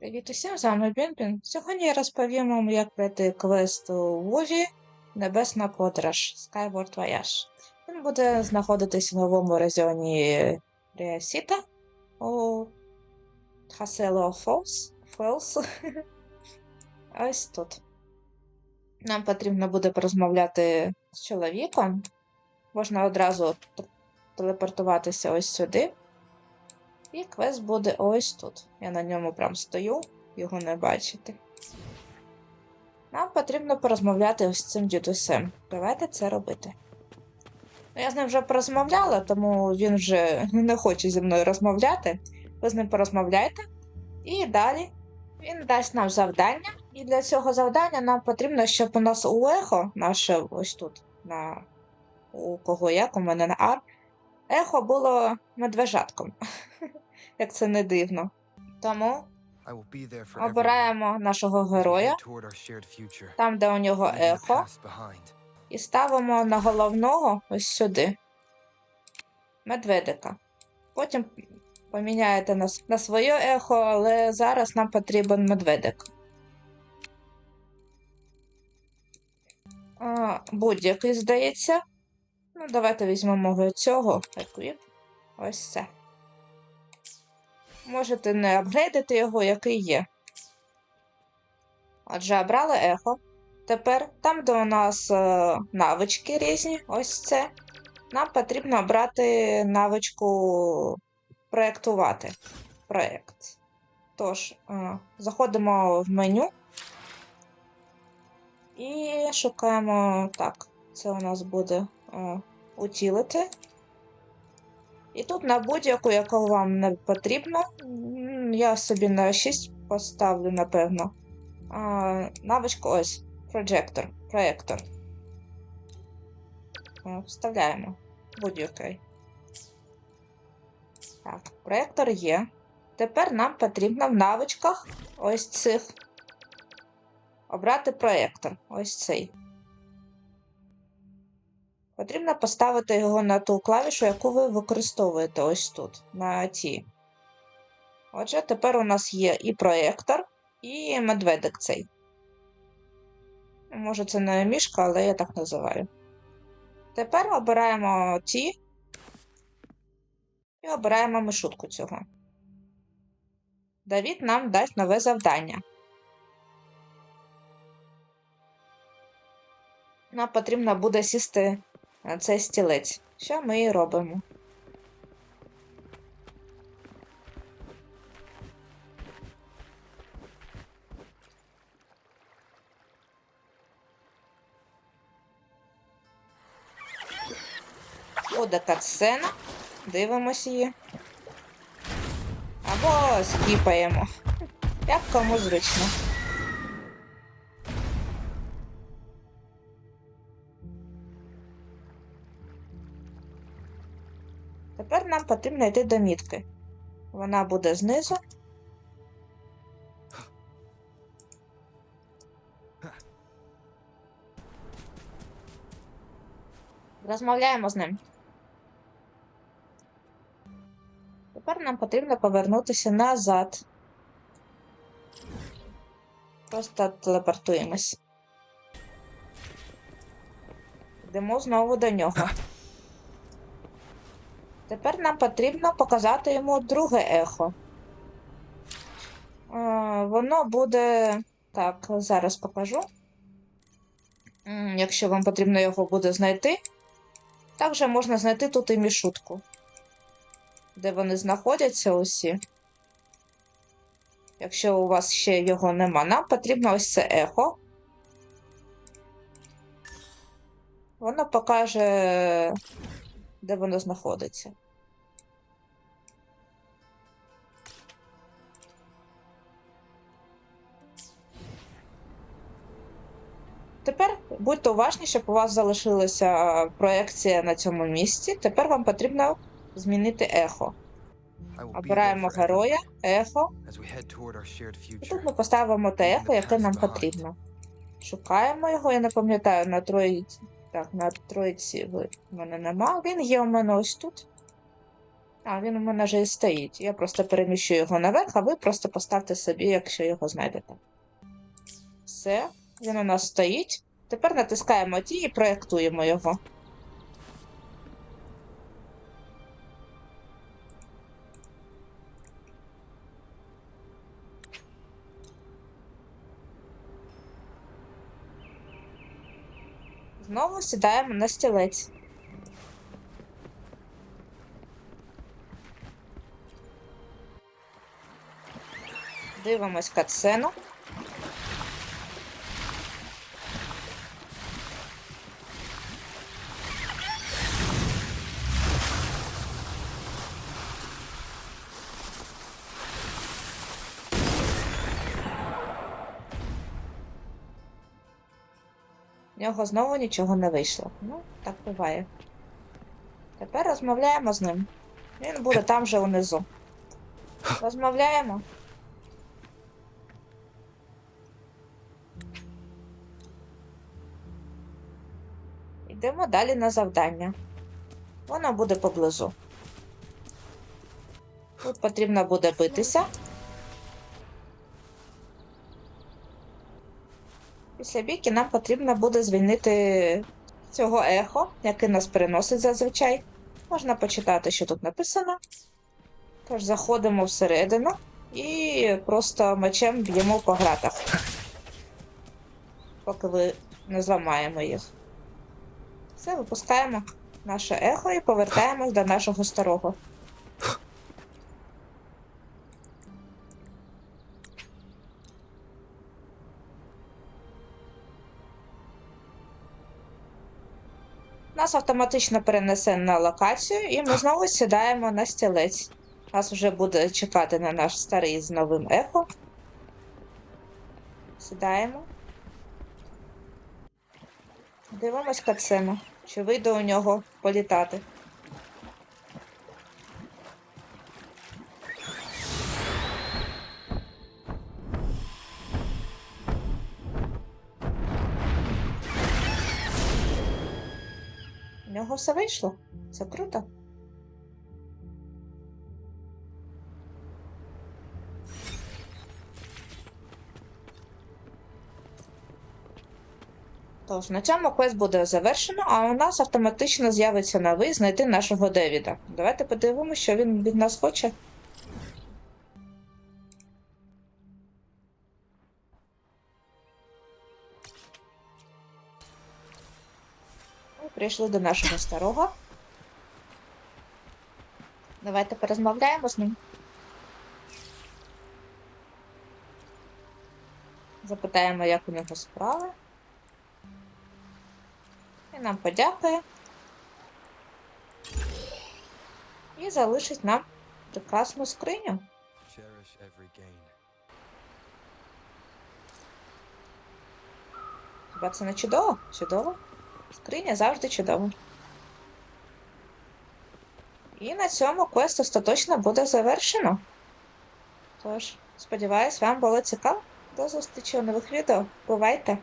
Привіт усім, з вами Бінбін. Сьогодні я розповім вам, як пройти квест у Вові Небесна подорож Skyward Voyage. Він буде знаходитись у новому регіоні Ріасіта у Хасело Фолс. Ось тут. Нам потрібно буде порозмовляти з чоловіком. Можна одразу телепортуватися ось сюди. І квест буде ось тут. Я на ньому прям стою, його не бачите. Нам потрібно порозмовляти ось з цим дідусем. Давайте це робити. Ну, Я з ним вже порозмовляла, тому він вже не хоче зі мною розмовляти. Ви з ним порозмовляйте. І далі він дасть нам завдання. І для цього завдання нам потрібно, щоб у нас у ехо, наше ось тут, на у кого як, у мене на ар, ехо було медвежатком. Як це не дивно. Тому Обираємо нашого героя, там, де у нього ехо, і ставимо на головного ось сюди. Медведика. Потім поміняєте на, с- на своє ехо, але зараз нам потрібен медведик. Будь-який, здається. Ну, давайте візьмемо цього. Equip. Ось це. Можете не апгрейдити його, який є. Отже, обрали ехо. Тепер там, де у нас е, навички різні, ось це. Нам потрібно обрати навичку проєктувати. Проєкт. Тож, е, заходимо в меню і шукаємо. Так, це у нас буде утілити. І тут на будь-яку, яку вам не потрібно, я собі на 6 поставлю, напевно. Навичку ось. Проєктор. Е, Вставляємо. Будь-який. Так, проєктор є. Тепер нам потрібно в навичках ось цих обрати проєктор. Ось цей. Потрібно поставити його на ту клавішу, яку ви використовуєте ось тут, на ті. Отже, тепер у нас є і проєктор, і медведик цей. Може, це не мішка, але я так називаю. Тепер обираємо ті і обираємо мишутку цього. Давід нам дасть нове завдання. Нам потрібно буде сісти цей стілець. Що ми і робимо? Буде катсцена. Дивимося її. Або скіпаємо. Як кому зручно. Тепер нам потрібно йти до мітки. Вона буде знизу. Розмовляємо з ним. Тепер нам потрібно повернутися назад. Просто телепортуємось. Йдемо знову до нього. Тепер нам потрібно показати йому друге ехо. Е, Воно буде. Так, зараз покажу. Якщо вам потрібно його буде знайти. Також можна знайти тут і мішутку. Де вони знаходяться усі. Якщо у вас ще його нема, нам потрібно ось це ехо. Воно покаже, де воно знаходиться. Тепер будьте уважні, щоб у вас залишилася проекція на цьому місці. Тепер вам потрібно змінити ехо. Обираємо героя, ехо, і тут ми поставимо те ехо, яке нам потрібно. Шукаємо його, я не пам'ятаю, на троїці. Так, на троїці ви- в мене нема. Він є у мене ось тут. А, він у мене вже і стоїть. Я просто переміщу його наверх, а ви просто поставте собі, якщо його знайдете. Все, він у нас стоїть. Тепер натискаємо ті і проєктуємо його. Знову сідаємо на стілець. Дивимось катсцену. В нього знову нічого не вийшло. Ну, так буває. Тепер розмовляємо з ним. Він буде там же унизу. Розмовляємо. Йдемо далі на завдання. Воно буде поблизу. Тут потрібно буде битися. Після бійки нам потрібно буде звільнити цього ехо, яке нас переносить зазвичай. Можна почитати, що тут написано. Тож заходимо всередину і просто мечем б'ємо по гратах. Поки ви не зламаємо їх. Все, випускаємо наше ехо і повертаємось до нашого старого. Нас автоматично перенесе на локацію, і ми знову сідаємо на стілець. Нас вже буде чекати на наш старий з новим ехо. Сідаємо. Дивимось кацену. Чи вийде у нього політати. Нього все вийшло. Це круто. Тож, на цьому квест буде завершено, а у нас автоматично з'явиться новий знайти нашого Девіда. Давайте подивимося, що він від нас хоче. Прийшли до нашого старого. Давайте порозмовляємо з ним. Запитаємо, як у нього справи. І нам подякує. І залишить нам прекрасну скриню. Хіба це не чудово? Чудово. Скриня завжди чудово. І на цьому квест остаточно буде завершено. Тож, сподіваюсь, вам було цікаво. До зустрічі у нових відео. Бувайте!